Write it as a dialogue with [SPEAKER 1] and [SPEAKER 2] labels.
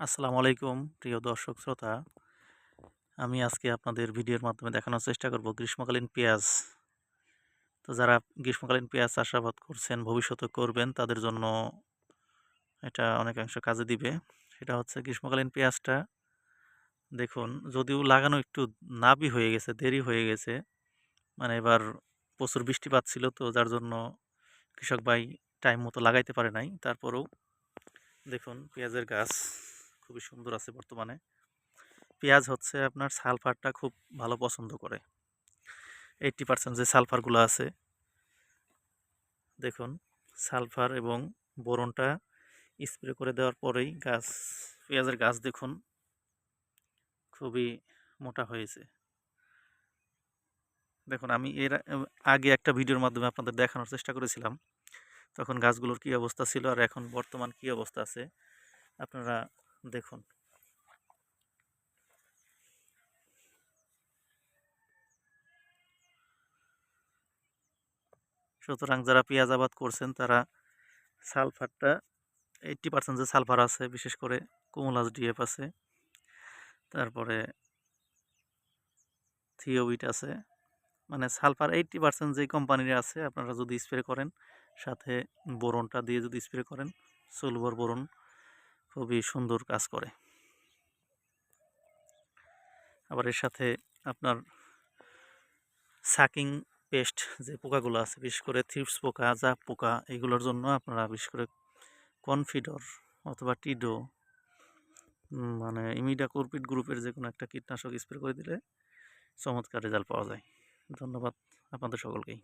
[SPEAKER 1] আসসালামু আলাইকুম, প্রিয় দর্শক শ্রোতা। আমি আজকে আপনাদের ভিডিওর মাধ্যমে দেখানোর চেষ্টা করব গ্রীষ্মকালীন পেঁয়াজ। তো যারা গ্রীষ্মকালীন পেঁয়াজ চাষাবাদ করছেন ভবিষ্যতে করবেন, তাদের জন্য এটা অনেকাংশ কাজে দিবে। সেটা হচ্ছে গ্রীষ্মকালীন পেঁয়াজটা। দেখুন, যদিও লাগানো একটু নাবি হয়ে গেছে, দেরি হয়ে গেছে মানে এবার প্রচুর বৃষ্টিপাত ছিল তো, যার জন্য কৃষক ভাই টাইম মতো লাগাইতে পারে নাই। তারপরেও দেখুন পেঁয়াজের গাছ। খুবই সুন্দর আছে বর্তমানে। পেঁয়াজ হচ্ছে আপনার সালফারটা খুব ভালো পছন্দ করে। এইটটি পার্সেন্ট যে সালফারগুলো আছে। দেখুন, সালফার এবং বোরনটা স্প্রে করে দেওয়ার পরেই গাছ, পেঁয়াজের গাছ দেখুন, খুবই মোটা হয়েছে। দেখুন, আমি এর আগে একটা ভিডিওর মাধ্যমে আপনাদের দেখানোর চেষ্টা করেছিলাম। তখন গাছগুলোর কী অবস্থা ছিল আর এখন বর্তমান কী অবস্থা আছে, আপনারা দেখুন। সুতরাং যারা পেঁয়াজ আবাদ করছেন, তারা সালফারটা এইট্টি পার্সেন্ট যে সালফার আছে, বিশেষ করে কুমুলাস ডিএফ আছে, তারপরে থিওবিট আছে মানে সালফার এইট্টি পার্সেন্ট যে কোম্পানির আছে, আপনারা যদি স্প্রে করেন, সাথে বোরনটা দিয়ে যদি স্প্রে করেন, সুলভর বোরন খুবই সুন্দর কাজ করে। আবার এর সাথে আপনার সাকিং পেস্ট যে পোকাগুলো আছে, বিশেষ করে থিপস পোকা জাপ পোকা, এগুলোর জন্য আপনারা বিশেষ করে কনফিডর অথবা টিডো মানে ইমিডা কোরপিড গ্রুপের যে কোনো একটা কীটনাশক স্প্রে করে দিলে চমৎকার রেজাল্ট পাওয়া যায়। ধন্যবাদ আপনাদের সকলকেই।